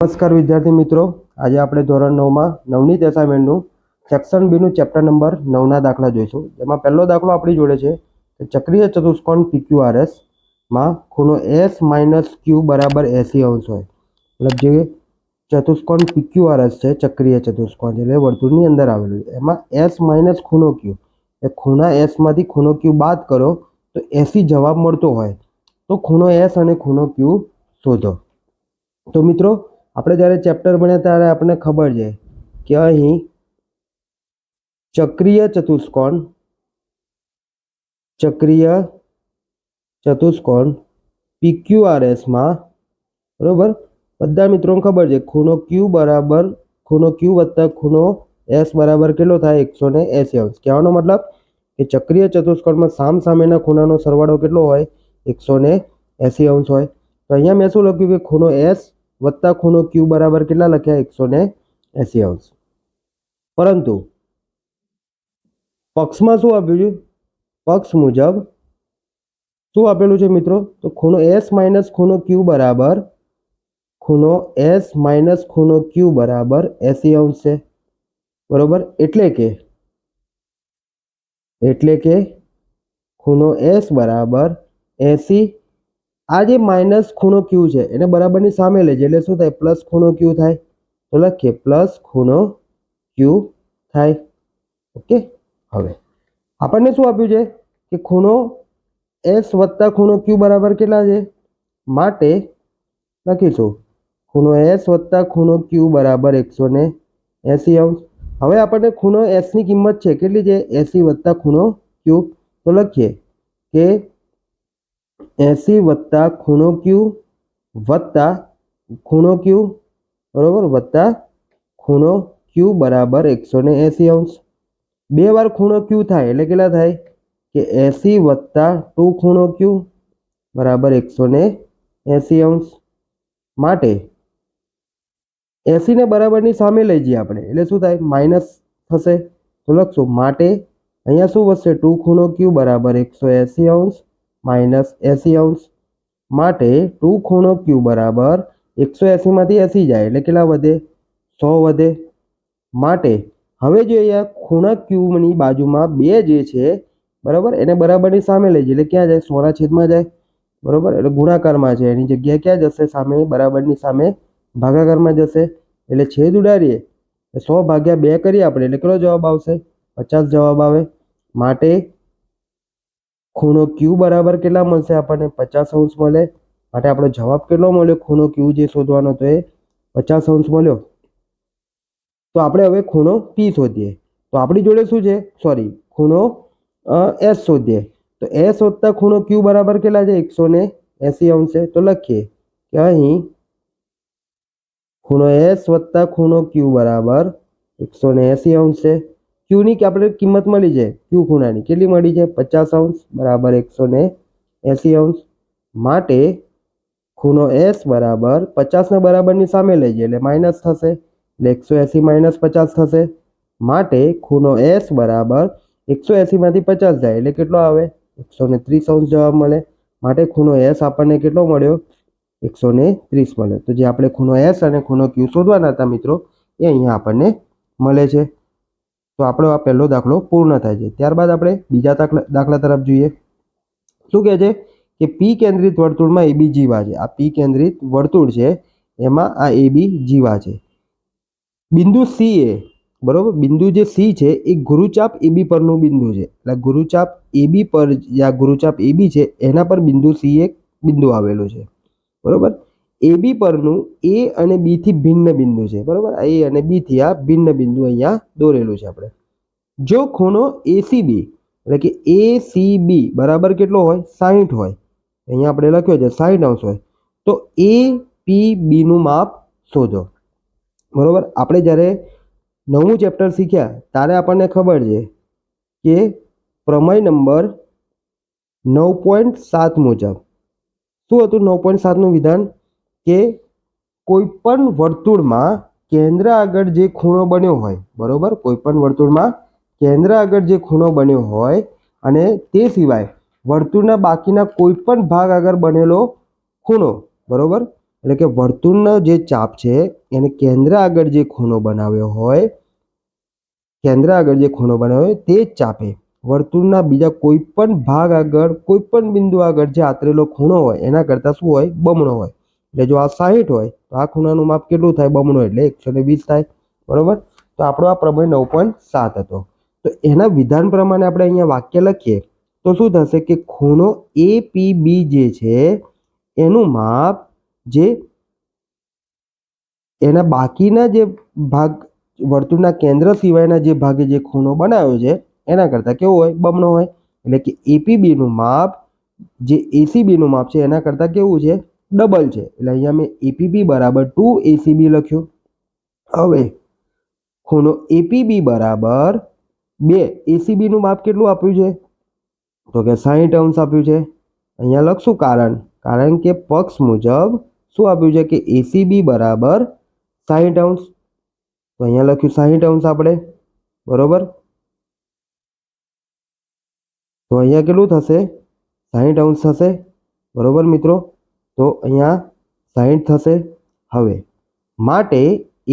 નમસ્કાર વિદ્યાર્થી મિત્રો. આજે આપણે ધોરણ નવમાં નવનીત એસાઇનમેન્ટનું સેક્શન બીનું ચેપ્ટર નંબર નવના દાખલા જોઈશું. જેમાં પહેલો દાખલો આપણી જોડે છે. ચક્રીય ચતુષ્કોણ પીક્યુઆરએસમાં ખૂણો એસ માઇનસ ક્યુ બરાબર એસી અંશ હોય. મતલબ જે ચતુષ્કોણ પીક્યુઆરએસ છે, ચક્રીય ચતુષ્કોણ એટલે વર્તુળની અંદર આવેલું છે. એમાં એસ માઇનસ ખૂણો ક્યુ. એ ખૂણા એસમાંથી ખૂણો ક્યુ બાદ કરો, તો એસી જવાબ મળતો હોય. તો ખૂણો એસ અને ખૂણો ક્યુ શોધો. તો મિત્રો આપણે જ્યારે ચેપ્ટર ભણ્યા ત્યારે આપણને ખબર છે કે અહીં ચક્રીય ચતુષ્કોણ ચક્રીય ચતુષ્કોણ પીક્યુઆરએસમાં બરાબર? બધા મિત્રોને ખબર છે ખૂણો ક્યુ બરાબર, ખૂણો ક્યુ વત્તા ખૂણો એસ બરાબર કેટલો થાય? એકસો ને એસી અંશ. કહેવાનો મતલબ કે ચક્રીય ચતુષ્કોણમાં સામ સામેના ખૂણાનો સરવાળો કેટલો હોય? એકસો ને એસી અંશ હોય. તો અહીંયા મેં શું લખ્યું કે ખૂણો એસ વત્તા ખૂણો ક્યુ બરાબર કેટલા લખ્યા? એકસો ને એસી અંશ. પરંતુ પક્ષમાં શું આપ્યું છે? પક્ષ મુજબ શું આપેલું છે મિત્રો? તો ખૂણો એસ માઇનસ ખૂણો ક્યુ બરાબર ખૂણો એસ માઇનસ ખૂણો ક્યુ બરાબર એસી અંશ છે. બરોબર? એટલે કે એટલે કે ખૂણો એસ બરાબર એસી આ જે માઇનસ ખૂણો ક્યુ છે, એને બરાબરની સામે લેજે, એટલે શું થાય? પ્લસ ખૂણો ક્યુ થાય. તો લખીએ, પ્લસ ખૂણો ક્યુ થાય. ઓકે? હવે, આપણને શું આપ્યું છે? કે ખૂણો એસ વત્તા ખૂણો ક્યુ બરાબર કેટલા છે? માટે લખીશું. ખૂણો એસ વત્તા ખૂણો ક્યુ બરાબર એકસો ને એસી અંશ. હવે આપણને ખૂણો એસની કિંમત છે, કેટલી છે? એસી વત્તા ખૂણો ક્યુ તો લખીએ કે એસી વત્તા ખૂણો ક્યુ વત્તા ખૂણો ક્યુ બરાબર? વત્તા ખૂણો ક્યુ બરાબર એકસો ને એસી અંશ. બે વાર ખૂણો ક્યુ થાય, એટલે કેટલા થાય? કે એસી વત્તા ટુ ખૂણો ક્યુ બરાબર એકસો ને એસી અંશ. માટે એસીને બરાબરની સામે લઈ જઈએ આપણે. એટલે શું થાય? માઇનસ થશે. તો લખશું, માટે અહીંયા શું વધશે? ટુ ખૂણો ક્યુ બરાબર એકસો એસી અંશ. માઇનસ એસી અંશ માટે ટુ ખૂણો ક્યુ બરાબર એકસો એંસીમાંથી એસી જાય એટલે કેટલા વધે? સો વધે. માટે હવે જો અહીંયા ખૂણા ક્યુની બાજુમાં બે જે છે, બરાબર, એને બરાબરની સામે લઈ જઈએ એટલે ક્યાં જાય? સોના છેદમાં જાય. બરાબર, એટલે ગુણાકારમાં છે એની જગ્યાએ ક્યાં જશે? સામે, બરાબરની સામે ભાગાકારમાં જશે. એટલે છેદ ઉડાડીએ. સો ભાગ્યા બે કરીએ આપણે, એટલે કેટલો જવાબ આવશે? પચાસ જવાબ આવે. માટે ખૂણો ક્યુ બરાબર કેટલા મળશે? આપણને પચાસ અંશ મળે. માટે આપણો જવાબ કેટલો મળ્યો? ખૂણો ક્યુ જે શોધવાનો તો એ પચાસ અંશ મળ્યો. તો આપણે હવે ખૂણો પી શોધીએ. તો આપણી જોડે શું છે? સોરી ખૂણો એસ શોધીએ. તો એસ વત્તા ખૂણો ક્યુ બરાબર કેટલા છે? એકસો ને એસી અંશ. છે તો લખીએ કે અહીં ખૂણો એસ વત્તા ખૂણો ક્યુ બરાબર એકસો ને એસી અંશ. છે ક્યુની કે આપણે કિંમત મળી જાય ક્યુ ખૂણાની. કેટલી મળી છે પચાસ અંશ બરાબર એકસો ને એસી અંશ. માટે ખૂણો એસ બરાબર પચાસને બરાબરની સામે લઈ જઈએ એટલે માઇનસ થશે. એટલે એકસો એસી માઇનસ પચાસ થશે. માટે ખૂણો એસ બરાબર એકસો એસીમાંથી પચાસ જાય, એટલે કેટલો આવે? એકસો ને ત્રીસ અંશ જવાબ મળે. માટે ખૂણો એસ આપણને કેટલો મળ્યો? એકસો ને ત્રીસ મળ્યો. તો જે આપણે ખૂણો એસ અને ખૂણો ક્યુ શોધવાના હતા મિત્રો, એ અહીંયા આપણને મળે છે. તો આપણો આ પહેલો દાખલો પૂર્ણ થાય છે. ત્યારબાદ આપણે બીજા દાખલા તરફ જોઈએ. શું કહે છે? કે પી કેન્દ્રિત વર્તુળમાં એબી જીવા છે. આ પી કેન્દ્રિત વર્તુળ છે. એમાં આ એબી જીવા છે. બિંદુ સી એ, બરોબર? બિંદુ જે સી છે, એ ગુરુચાપ એબી પરનું બિંદુ છે. એટલે ગુરુચાપ એબી પર જ્યાં ગુરુચાપ એબી છે, એના પર બિંદુ સી એક બિંદુ આવેલું છે. બરોબર? એબી પરનું એ અને બી થી ભિન્ન બિંદુ છે, બરાબર? એ અને બી થી આ ભિન્ન બિંદુ અહીંયા દોરેલું છે આપણે. જો ખૂણો એસીબી એટલે કે એ સી બી બરાબર કેટલો હોય? સાહીઠ હોય. અહીંયા આપણે લખ્યો છે સાહીઠ અંશ હોય. તો એ પી બીનું માપ શોધો. બરાબર? આપણે જ્યારે નવમું ચેપ્ટર શીખ્યા, ત્યારે આપણને ખબર છે કે પ્રમેય નંબર નવ પોઈન્ટ સાત મુજબ. શું હતું નવ પોઈન્ટ સાતનું વિધાન? કે કોઈ પણ વર્તુળમાં કેન્દ્ર આગળ જે ખૂણો બન્યો હોય, બરોબર? કોઈ પણ વર્તુળમાં કેન્દ્ર આગળ જે ખૂણો બન્યો હોય અને તે સિવાય વર્તુળના બાકીના કોઈ પણ ભાગ આગળ બનેલો ખૂણો, બરોબર? એટલે કે વર્તુળનો જે ચાપ છે, એને કેન્દ્ર આગળ જે ખૂણો બનાવ્યો હોય, કેન્દ્ર આગળ જે ખૂણો બનાવ્યો હોય, તે જ ચાપે વર્તુળના બીજા કોઈ પણ ભાગ આગળ કોઈ પણ બિંદુ આગળ જે આતરેલો ખૂણો હોય, એના કરતાં શું હોય? બમણો હોય. એટલે જો આ સાહીઠ હોય, તો આ ખૂણાનું માપ કેટલું થાય? બમણું એટલે એકસો ને વીસ થાય. બરોબર? તો આપણો આ પ્રમેય નવ પોઈન્ટ સાત હતો. તો એના વિધાન પ્રમાણે આપણે અહીંયા વાક્ય લખીએ, તો શું થશે કે ખૂણો એ બી જે છે, એનું માપ જે એના બાકીના જે ભાગ, વર્તુળના કેન્દ્ર સિવાયના જે ભાગે જે ખૂણો બનાવ્યો છે, એના કરતાં કેવો હોય? બમણો હોય. એટલે કે એપીબીનું માપ જે એસીબીનું માપ છે, એના કરતાં કેવું છે? ડબલ છે. એટલે અહીંયા મેં એપીબી બરાબર ટુ એસીબી લખ્યું. હવે ખૂણો એપીબી બરાબર બે. એસીબીનું માપ કેટલું આપ્યું છે? તો કે સાહીઠ અંશ આપ્યું છે. અહીંયા લખશું કારણ. કારણ કે પક્ષ મુજબ શું આપ્યું છે કે એસીબી બરાબર સાહીઠ અંશ. તો અહીંયા લખ્યું સાહીઠ અંશ આપણે. બરોબર? તો અહીંયા કેટલું થશે? સાહીઠ અંશ થશે. બરોબર મિત્રો? તો અહીંયા સાહીઠ થશે. હવે માટે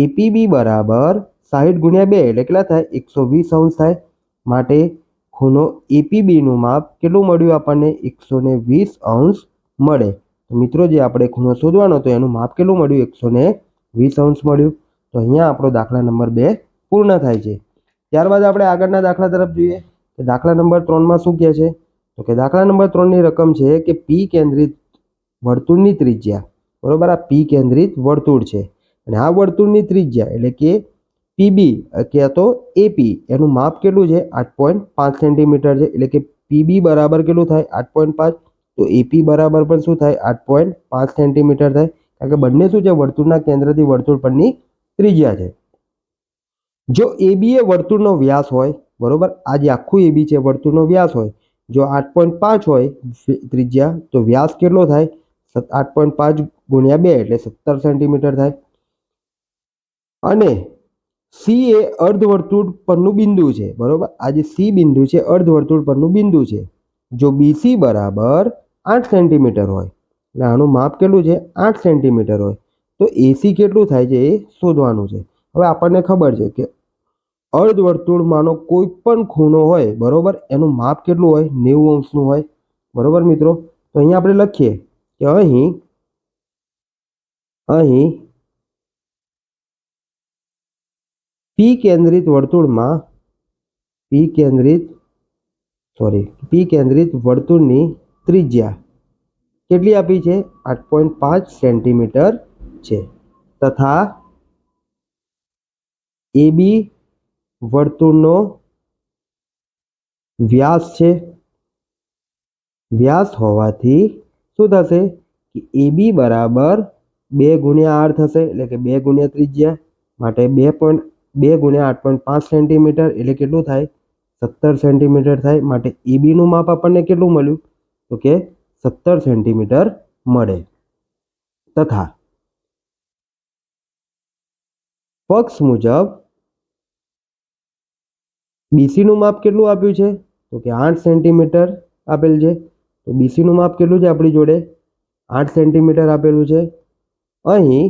એપીબી બરાબર સાહીઠ ગુણ્યા બે એટલે કેટલા થાય? એકસો વીસ અંશ થાય. માટે ખૂણો એપીબીનું માપ કેટલું મળ્યું આપણને? એકસો ને વીસ અંશ મળે. તો મિત્રો, જે આપણે ખૂણો શોધવાનો તો એનું માપ કેટલું મળ્યું? એકસો ને વીસ અંશ મળ્યું. તો અહીંયા આપણો દાખલા નંબર બે પૂર્ણ થાય છે. ત્યારબાદ આપણે આગળના દાખલા તરફ જોઈએ. કે દાખલા નંબર ત્રણમાં શું કહે છે? તો કે દાખલા નંબર ત્રણની રકમ છે કે પી કેન્દ્રિત વર્તુળની ત્રિજ્યા. બરાબર? આ પી કેન્દ્રિત વર્તુળ છે. અને આ વર્તુળની ત્રિજ્યા એટલે કે પીબી કે તો એપી એનું માપ કેટલું છે? આઠ પોઈન્ટ પાંચ સેન્ટીમીટર છે. એટલે કે પીબી બરાબર કેટલું થાય? આઠ પોઈન્ટ પાંચ. તો એપી બરાબર પણ શું થાય? આઠ પોઈન્ટ પાંચ સેન્ટીમીટર થાય. કારણ કે બંને શું છે? વર્તુળના કેન્દ્રથી વર્તુળ પરની ત્રિજ્યા છે. જો એબી એ વર્તુળનો વ્યાસ હોય, બરોબર? આ જે આખું એબી છે, વર્તુળનો વ્યાસ હોય. જો આઠ પોઈન્ટ પાંચ હોય, ત્રિજ્યા, તો વ્યાસ કેટલો થાય? આઠ પોઈન્ટ પાંચ ગુણ્યા બે એટલે સત્તર સેન્ટીમીટર થાય. અને સી એ અર્ધવર્તુળ પરનું બિંદુ છે, બરોબર? આ જે સી બિંદુ છે, અર્ધવર્તુળ પરનું બિંદુ છે. જો બીસી બરાબર આઠ સેન્ટીમીટર હોય, એટલે આનું માપ કેટલું છે? આઠ સેન્ટીમીટર હોય. તો એસી કેટલું થાય છે? એ શોધવાનું છે. હવે આપણને ખબર છે કે અર્ધવર્તુળમાંનો કોઈ પણ ખૂણો હોય, બરાબર? એનું માપ કેટલું હોય? નેવું અંશનું હોય. બરાબર મિત્રો? તો અહીંયા આપણે લખીએ. કે અહીં અહીં પી કેન્દ્રિત વર્તુળમાં પી કેન્દ્રિત સોરી પી કેન્દ્રિત વર્તુળની ત્રિજ્યા કેટલી આપી છે? આઠ પોઈન્ટ પાંચ સેન્ટીમીટર છે. તથા એ બી વર્તુળનો વ્યાસ છે. વ્યાસ હોવાથી શું થશે? કે એ બી બરાબર બે ગુણ્યા આર થશે, એટલે કે બે ગુણ્યા ત્રિજ્યા માટે બે પોઈન્ટ, બે ગુણ્યા આઠ પોઈન્ટ પાંચ સેન્ટીમીટર એટલે કેટલું થાય? સત્તર સેન્ટીમીટર થાય. માટે એબીનું માપ આપણને કેટલું મળ્યું? તો કે સત્તર સેન્ટીમીટર મળે. તથા પક્ષ મુજબ બીસીનું માપ કેટલું આપ્યું છે? તો કે આઠ સેન્ટીમીટર આપેલ છે. તો બીસીનું માપ કેટલું છે આપણી જોડે? આઠ સેન્ટીમીટર આપેલું છે. અહીં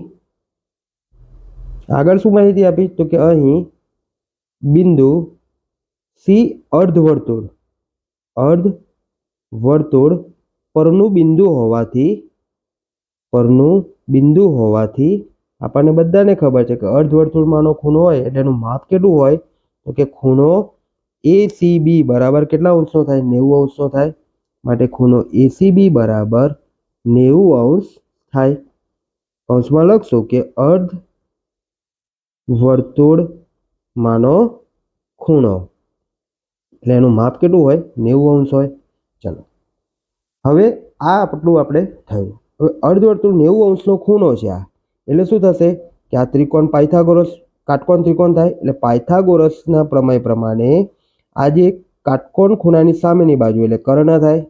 આગળ શું માહિતી આપી? તો કે અહીં બિંદુ સી અર્ધવર્તુળ. અર્ધ વર્તુળ પરનું બિંદુ હોવાથી, પરનું બિંદુ હોવાથી આપણને બધાને ખબર છે કે અર્ધવર્તુળમાંનો ખૂણો હોય એટલે એનું માપ કેટલું હોય? તો કે ખૂણો એ સી બી બરાબર કેટલા અંશનો થાય? નેવું અંશનો થાય. માટે ખૂણો એસીબી બરાબર નેવું અંશ થાય. અંશમાં લખશો કે અર્ધ વર્તુળમાંનો ખૂણો. એટલે એનું માપ કેટલું હોય? નેવું અંશ હોય. ચલો. હવે આ આટલું આપણે થયું. હવે અર્ધવર્તુળ નેવું અંશનો ખૂણો છે આ. એટલે શું થશે? કે આ ત્રિકોણ પાયથાગોરસ, કાટકોણ ત્રિકોણ થાય. એટલે પાયથાગોરસના પ્રમેય પ્રમાણે આ જે કાટકોણ ખૂણાની સામેની બાજુ, એટલે કર્ણ થાય.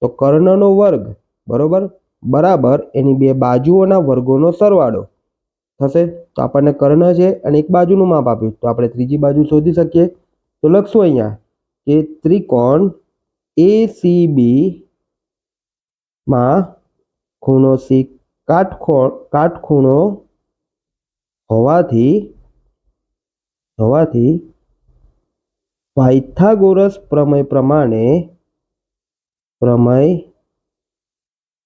તો કર્ણનો વર્ગ, બરોબર? બરાબર, એની બે બાજુઓના વર્ગોનો સરવાળો. થશે? તો આપણને કર્ણ છે અને એક બાજુનું માપ આપ્યું. તો આપણે ત્રીજી બાજુ શોધી શકીએ. તો લખશું અહીંયા કે ત્રિકોણ એ સી બી માં ખૂણો સી કાટખોણ, કાટખૂણો હોવાથી હોવાથી, પાયથાગોરસ પ્રમેય પ્રમાણે પ્રમેય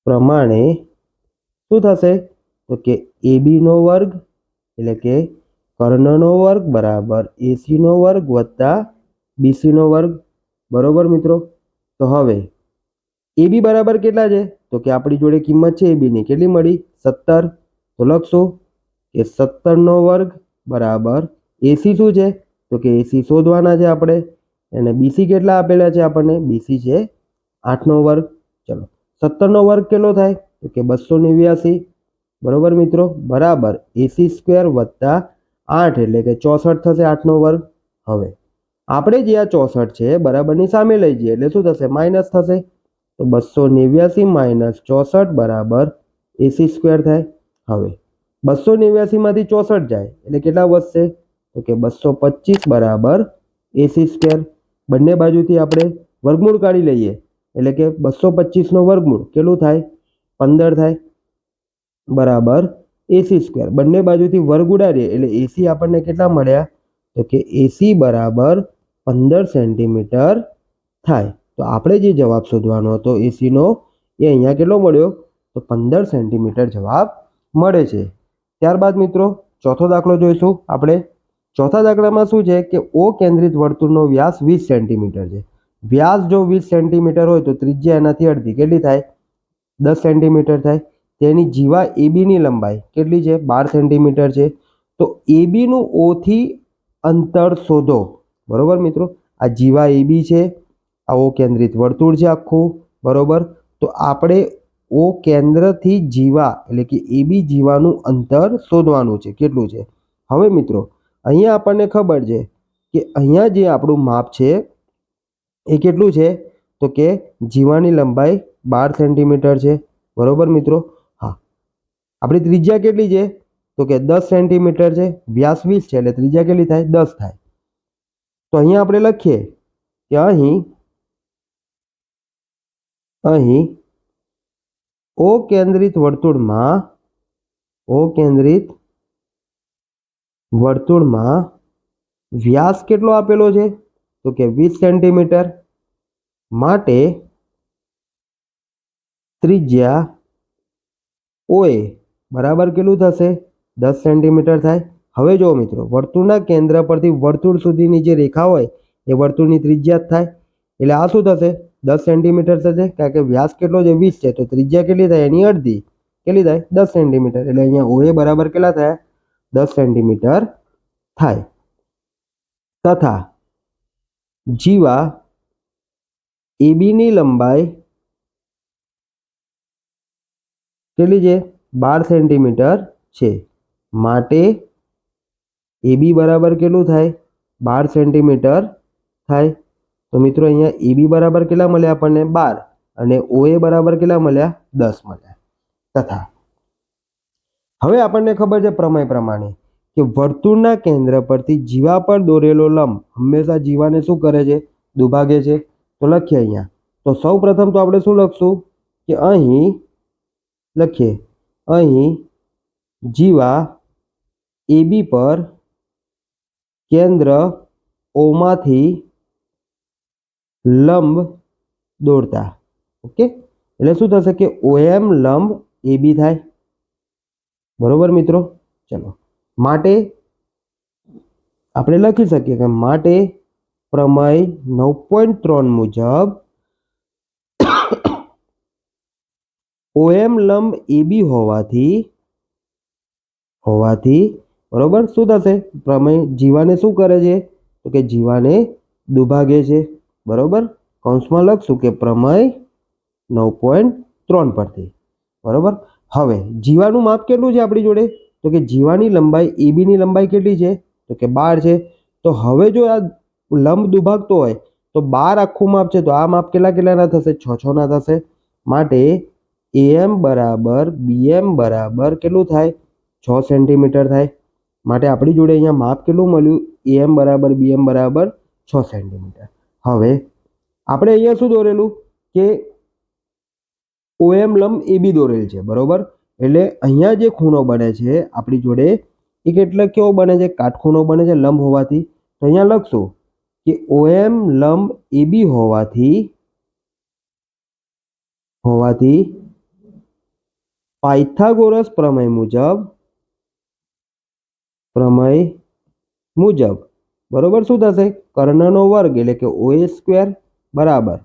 પ્રમાણે શું થશે? તો કે એબીનો વર્ગ એટલે કે કર્ણનો વર્ગ બરાબર એસીનો વર્ગ વત્તા બીસીનો વર્ગ. બરોબર મિત્રો? તો હવે એબી બરાબર કેટલા છે? તો કે આપણી જોડે કિંમત છે એબીની કેટલી મળી? સત્તર. તો લખશો કે સત્તરનો વર્ગ બરાબર એસી શું છે? તો કે એસી શોધવાના છે આપણે. અને બીસી કેટલા આપેલા છે આપણને? બીસી છે આઠનો વર્ગ, ચલો. સત્તરનો વર્ગ કેટલો થાય? તો કે બસો નેવ્યાસી. બરોબર મિત્રો? બરાબર. એસી સ્ક્વેર વત્તા આઠ એટલે કે ચોસઠ થશે આઠનો વર્ગ. હવે, આપણે જે આ ચોસઠ છે બરાબરની સામે લઈ જઈએ. એટલે શું થશે? માઇનસ થશે. તો બસો નેવ્યાસી માઇનસ ચોસઠ બરાબર એસી સ્ક્વેર થાય. હવે, બસો નેવ્યાસીમાંથી ચોસઠ જાય. એટલે કેટલા વધશે? તો કે બસો પચીસ બરાબર એસી સ્ક્વેર. બંને બાજુથી આપણે વર્ગમૂળ કાઢી લઈએ. એટલે કે બસો પચીસનો વર્ગમૂળ કેટલું થાય? પંદર થાય. બરાબર. A C square. બંને બાજુથી વર્ગ ઉડાડીએ એટલે એસી આપણને કેટલા મળ્યા? તો કે એસી બરાબર પંદર સેન્ટીમીટર થાય. તો આપણે જે જવાબ શોધવાનો હતો એસીનો, એ અહીંયા કેટલો મળ્યો? તો પંદર સેન્ટીમીટર જવાબ મળે છે. ત્યારબાદ મિત્રો, ચોથો દાખલો જોઈશું આપણે. ચોથા દાખલામાં શું છે કે ઓ કેન્દ્રિત વર્તુળનો વ્યાસ વીસ સેન્ટીમીટર છે. વ્યાસ જો વીસ સેન્ટીમીટર હોય તો ત્રિજ્યા એનાથી અડધી. કેટલી થાય? દસ સેન્ટીમીટર થાય. તેની જીવા એબીની લંબાઈ કેટલી છે? બાર સેન્ટીમીટર છે. તો એબીનું ઓથી અંતર શોધો. બરોબર મિત્રો? આ જીવા એબી છે. આ ઓ કેન્દ્રિત વર્તુળ છે આખું. બરોબર? તો આપણે ઓ કેન્દ્રથી જીવા એટલે કે એબી જીવાનું અંતર શોધવાનું છે. કેટલું છે? હવે મિત્રો, અહીંયા આપણને ખબર છે કે અહીંયા જે આપણું માપ છે એ કેટલું છે? તો કે જીવાની લંબાઈ બાર સેન્ટીમીટર છે. બરોબર મિત્રો? હા. આપણી ત્રિજ્યા કેટલી છે? તો કે દસ સેન્ટીમીટર છે. વ્યાસ વીસ છે એટલે ત્રિજ્યા કેટલી થાય? દસ થાય. તો અહીંયા આપણે લખીએ કે અહીં અહીં ઓ કેન્દ્રિત વર્તુળમાં ઓ કેન્દ્રિત વર્તુળમાં વ્યાસ કેટલો આપેલો છે? તો કે વીસ સેન્ટીમીટર. માટે ત્રિજ્યા ઓએ બરાબર કેટલું થશે? દસ સેન્ટીમીટર થાય. હવે જુઓ મિત્રો, વર્તુળના કેન્દ્ર પરથી વર્તુળ સુધીની જે રેખા હોય, એ વર્તુળની ત્રિજ્યા જ થાય. એટલે આ શું થશે? દસ સેન્ટીમીટર થશે, કારણ કે વ્યાસ કેટલો છે? વીસ છે. તો ત્રિજ્યા કેટલી થાય? એની અડધી. કેટલી થાય? દસ સેન્ટીમીટર. એટલે અહીંયા ઓએ બરાબર કેટલા થયા? દસ સેન્ટીમીટર થાય. તથા જીવા એબીની લંબાઈ કેટલી છે? બાર સેન્ટીમીટર છે. માટે એબી બરાબર કેટલું થાય? બાર સેન્ટીમીટર થાય. તો મિત્રો અહીંયા એબી બરાબર કેટલા મળ્યા આપણને? બાર. અને ઓએ બરાબર કેટલા મળ્યા? દસ મળ્યા. તથા હવે આપણને ખબર છે પ્રમેય પ્રમાણે કે વર્તુળના કેન્દ્ર પરથી જીવા પર દોરેલો લંબ હંમેશા જીવાને શું કરે છે? દુભાગે છે. તો લખીએ અહીંયા. તો સૌ પ્રથમ તો આપણે શું લખશું? કે અહીં લખીએ. અહીં જીવા એબી પર કેન્દ્ર ઓમાંથી લંબ દોરતા ઓકે? એટલે શું થશે કે ઓએમ લંબ એબી થાય. બરોબર મિત્રો? ચલો. માટે આપણે લખી શકીએ કે માટે પ્રમેય નવ પોઈન્ટ ત્રણ મુજબ ઓએમ લંબ એબી હોવાથી હોવાથી, બરોબર? શું થશે? પ્રમેય જીવાને શું કરે છે? તો કે જીવાને દુભાગે છે. બરોબર? કૌંસમાં લખશું કે પ્રમેય નવ પોઈન્ટ ત્રણ પરથી. બરોબર? હવે, જીવાનું માપ કેટલું છે આપણી જોડે? તો કે જીવાની લંબાઈ એબીની લંબાઈ કેટલી છે? તો કે બાર છે. તો હવે જો આ લંબ દુભાગતો હોય તો બાર આખું માપ છે તો આ માપ કેટલા કેટલાના થશે છ છ ના થશે માટે એએમ બરાબર બીએમ બરાબર કેટલું થાય છ સેન્ટીમીટર થાય માટે આપણી જોડે અહીંયા માપ કેટલું મળ્યું એએમ બરાબર બીએમ બરાબર છ સેન્ટીમીટર હવે આપણે અહીંયા શું દોરેલું કે ઓએમ લંબ એ બી દોરેલ છે બરોબર એટલે અહીંયા જે ખૂણો બને છે આપણી જોડે એ કેટલો કેવો બને છે કાટખૂણો બને છે લંબ હોવાથી તો અહીંયા લખશું કે ઓએમ લંબ એબી હોવાથી હોવાથી પાયથાગોરસ પ્રમેય મુજબ પ્રમેય મુજબ. બરોબર? શું થશે? કર્ણનો વર્ગ એટલે કે ઓ એ સ્ક્વેર બરાબર.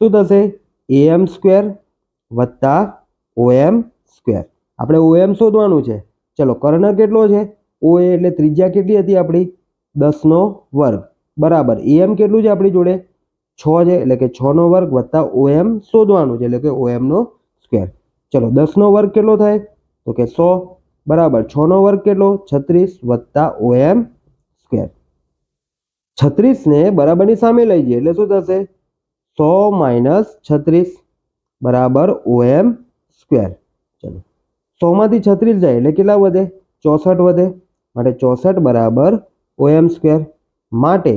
શું થશે? એમ સ્ક્વેર વત્તા ઓએમ સ્ક્વેર. આપણે ઓએમ શોધવાનું છે. ચલો કર્ણ કેટલો છે? ઓ એ એટલે ત્રિજ્યા કેટલી હતી આપણી? દસનો વર્ગ. બરાબર. એમ કેટલું છે આપણી જોડે? છ છે, એટલે કે છનો વર્ગ વત્તા ઓએમ શોધવાનું છે, એટલે કે ઓએમનો સ્ક્વેર. ચલો દસનો વર્ગ કેટલો થાય? તો કે સો. બરાબર. છનો વર્ગ કેટલો? છત્રીસ વત્તા ઓએમ સ્ક્વેર. છત્રીસને બરાબરની સામે લઈ જઈએ, એટલે શું થશે? સો માઇનસ છત્રીસ બરાબર ઓએમ સ્ક્વેર. ચલો. સોમાંથી છત્રીસ જાય, એટલે કેટલા વધે? ચોસઠ વધે. માટે ચોસઠ બરાબર ઓએમ સ્ક્વેર. માટે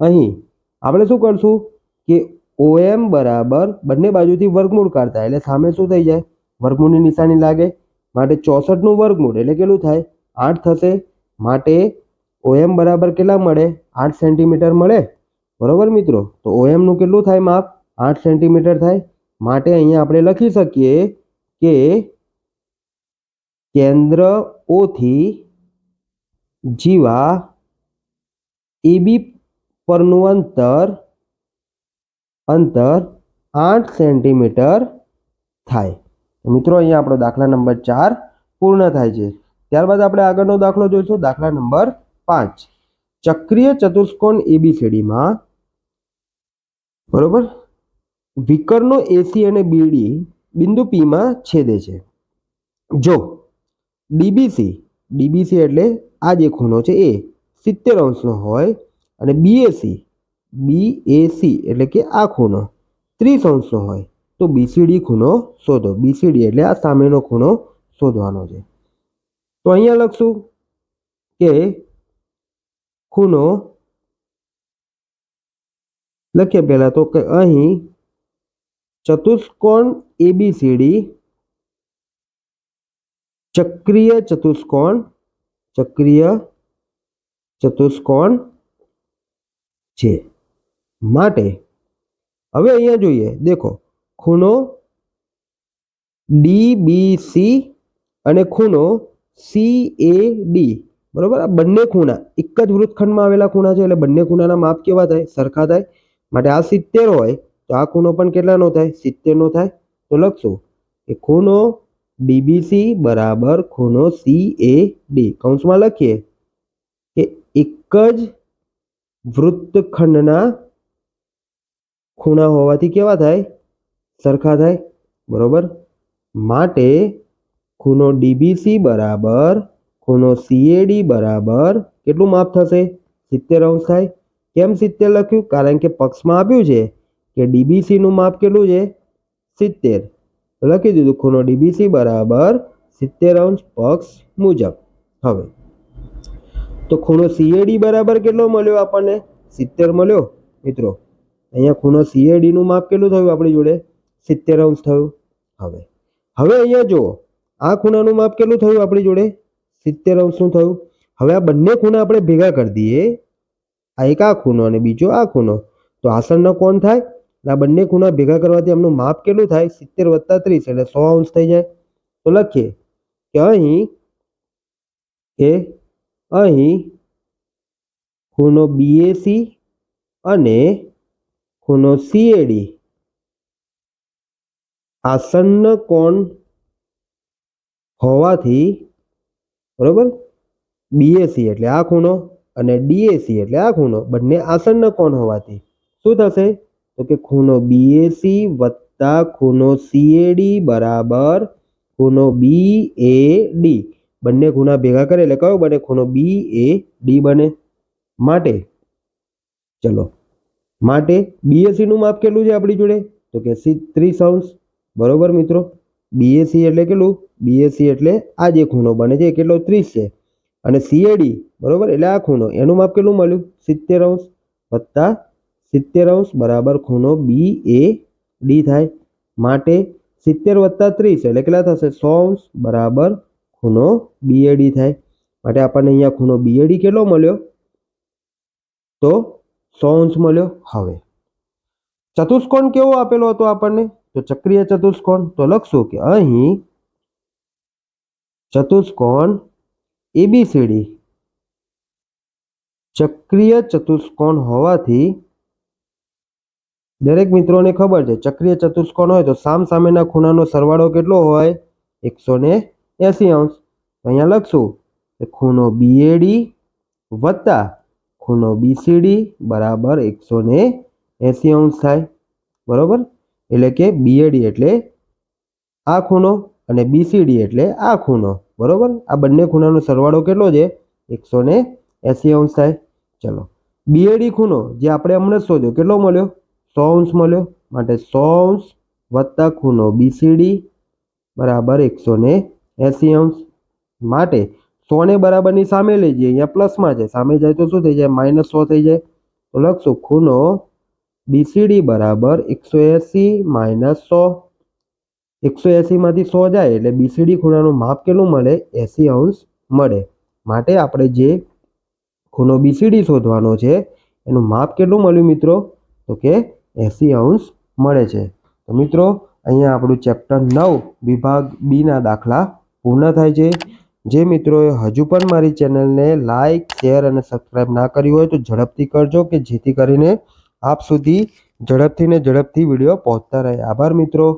અહીં આપણે શું કરશું કે ઓએમ બરાબર બંને બાજુથી વર્ગમૂળ કાઢતા એટલે સામે શું થઈ જાય? વર્ગમૂળની નિશાની લાગે. માટે ચોસઠનું વર્ગમૂળ એટલે કેટલું થાય? આઠ થશે. માટે ઓએમ બરાબર કેટલા મળે? આઠ સેન્ટીમીટર મળે. બરોબર મિત્રો? તો ઓએમનું કેટલું થાય માપ? આઠ સેન્ટીમીટર થાય. માટે અહીંયા આપણે લખી શકીએ કે કેન્દ્ર ઓથી જીવા એબી પરનું અંતર અંતર આઠ સેન્ટીમીટર થાય. મિત્રો અહીંયા આપણો દાખલા નંબર ચાર પૂર્ણ થાય છે. ત્યારબાદ આપણે આગળનો દાખલો જોઈશું, દાખલા નંબર પાંચ. ચક્રીય ચતુષ્કોણ એબીસીડીમાં, બરોબર? વિકર્ણો એસી અને બીડી બિંદુ પીમાં છેદે છે. જો, ડીબીસી ડીબીસી એટલે આ જે ખૂણો છે એ સિત્તેર અંશનો હોય અને બીએસી બીએસી એટલે કે આ ખૂણો ત્રીસ અંશનો હોય તો બીસીડી ખૂણો શોધો. બીસીડી એટલે આ સામેનો ખૂણો શોધવાનો છે. તો અહીંયા લખશું કે ખૂણો લખીએ પહેલાં તો કે અહીં ચતુષ્કોણ એબીસીડી ચક્રીય ચતુષ્કોણ ચક્રીય ચતુષ્કોણ છે. માટે હવે અહીંયા જોઈએ, દેખો, ખૂણો ડીબીસી અને ખૂણો સી એ ડી. બરોબર? આ બંને ખૂણા, એક જ વૃત્તખંડમાં આવેલા ખૂણા છે, એટલે બંને ખૂણાના માપ કેવા થાય? સરખા થાય. માટે આ સિત્તેર હોય, તો આ ખૂણો પણ કેટલાનો થાય? સિત્તેરનો થાય. તો લખશું કે ખૂણો ડીબીસી બરાબર ખૂણો સી એ ડી. કૌંસમાં લખીએ. એક જ વૃત્તખંડના ખૂણા હોવાથી કેવા થાય? સરખા થાય. બરોબર? માટે ખૂણો ડીબીસી બરાબર ખૂણો સીએડી બરાબર કેટલું માપ થશે? સિત્તેર અંશ થાય. કેમ સિત્તેર લખ્યું? કારણ કે પક્ષમાં આપ્યું છે કે ડીબીસીનું માપ કેટલું છે? સિત્તેર. લખી દીધું ખૂણો ડીબીસી બરાબર સિત્તેર અંશ પક્ષ મુજબ. હવે તો ખૂણો સીએડી બરાબર કેટલો મળ્યો આપણને? સિત્તેર મળ્યો? મિત્રો, અહીંયા ખૂણો સીએડીનું માપ કેટલું થયું આપણી જોડે? સિત્તેર અંશ થયું. હવે હવે અહીંયા જુઓ, આ ખૂણાનું માપ કેટલું થયું આપણી જોડે? સિત્તેર અંશનું થયું. હવે આ બંને ખૂણા આપણે ભેગા કરી દઈએ. આ એક આ ખૂણો અને બીજો આ ખૂણો. તો આસનનો કોણ થાય? આ બંને ખૂણા ભેગા કરવાથી એમનું માપ કેટલું થાય? સિત્તેર વત્તા ત્રીસ, એટલે સો અંશ થઈ જાય. તો લખીએ કે અહીં, કે અહીં ખૂણો બીએસી અને ખૂણો સીએડી આસન્ન કોણ હોવાથી, બરોબર? બીએસી એટલે આ ખૂણો અને ડીએસી એટલે આ ખૂણો. બંને આસન્ન કોણ હોવાથી. શું થશે? તો કે ખૂણો બીએસી વત્તા ખૂણો સીએડી બરાબર ખૂણો બી એ ડી બંને ખૂણા ભેગા કરે એટલે કયો બને? ખૂણો બી એ ડી બને. માટે? ચલો. માટે બીએસસી નું માપ કેટલું છે આપણી જોડે? તો કે ત્રીસ અંશ બરોબર મિત્રો? બીએસસી એટલે કેટલું? બીએસસી એટલે આ જે ખૂણો બને છે કેટલો? ત્રીસ છે. અને સીએડી બરોબર? એટલે આ ખૂણો. એનું માપ કેટલું મળ્યું? સિત્તેર અંશ વત્તા સિત્તેર અંશ બરાબર ખૂણો બી એ ડી થાય. માટે સિત્તેર વત્તા ત્રીસ એટલે કેટલા થશે? સો અંશ બરાબર ખૂણો બીએડી થાય. માટે આપણને અહીંયા ખૂણો બીએડી કેટલો મળ્યો? તો સો અંશ મળ્યો. હવે ચતુષ્કોણ કેવો આપેલો હતો આપણને? તો ચક્રીય ચતુષ્કોણ. તો લખશું કે અહીં ચતુષ્કોણ એબીસીડી ચક્રીય ચતુષ્કોણ હોવાથી દરેક મિત્રોને ખબર છે, ચક્રીય ચતુષ્કોણ હોય તો સામ સામેના ખૂણાનો સરવાળો કેટલો હોય? એકસો ને એસી અંશ. તો અહીંયા લખશું કે ખૂણો બીએડી વત્તા ખૂણો બીસીડી બરાબર એકસો ને એસી અંશ થાય. બરાબર? એટલે કે બીએડી એટલે આ ખૂણો અને બીસીડી એટલે આ ખૂણો. બરાબર? આ બંને ખૂણાનો સરવાળો કેટલો છે? એકસો ને એસી અંશ થાય. ચલો. બીએડી ખૂણો જે આપણે હમણાં શોધ્યો, કેટલો મળ્યો? સો અંશ મળ્યો. માટે સો અંશ વત્તા ખૂણો બીસીડી બરાબર એકસો ને એસી અંશ માટે સોને બરાબરની સામે લઈ જઈએ. અહીંયા પ્લસમાં છે. સામે જાય તો શું થઈ જાય? માઇનસ સો થઈ જાય. તો લખશું ખૂણો બીસીડી બરાબર એકસો એસી માઇનસ સો. એકસો એસીમાંથી સો જાય એટલે બીસીડી ખૂણાનું માપ કેટલું મળે? એસી અંશ મળે. માટે આપણે જે ખૂણો બીસીડી શોધવાનો છે, એનું માપ કેટલું મળ્યું મિત્રો? તો કે એસી અંશ મળે છે. તો મિત્રો, અહીંયા આપણું ચેપ્ટર નવ વિભાગ બીના દાખલા પૂર્ણ થાય છે. જે મિત્રોએ હજુ પણ મારી ચેનલને લાઇક શેર અને સબસ્ક્રાઈબ ના કરી હોય તો ઝડપથી કરજો કે જેથી કરીને આપ સુધી ઝડપથી ને ઝડપથી વીડિયો પહોંચતા રહે. આભાર મિત્રો.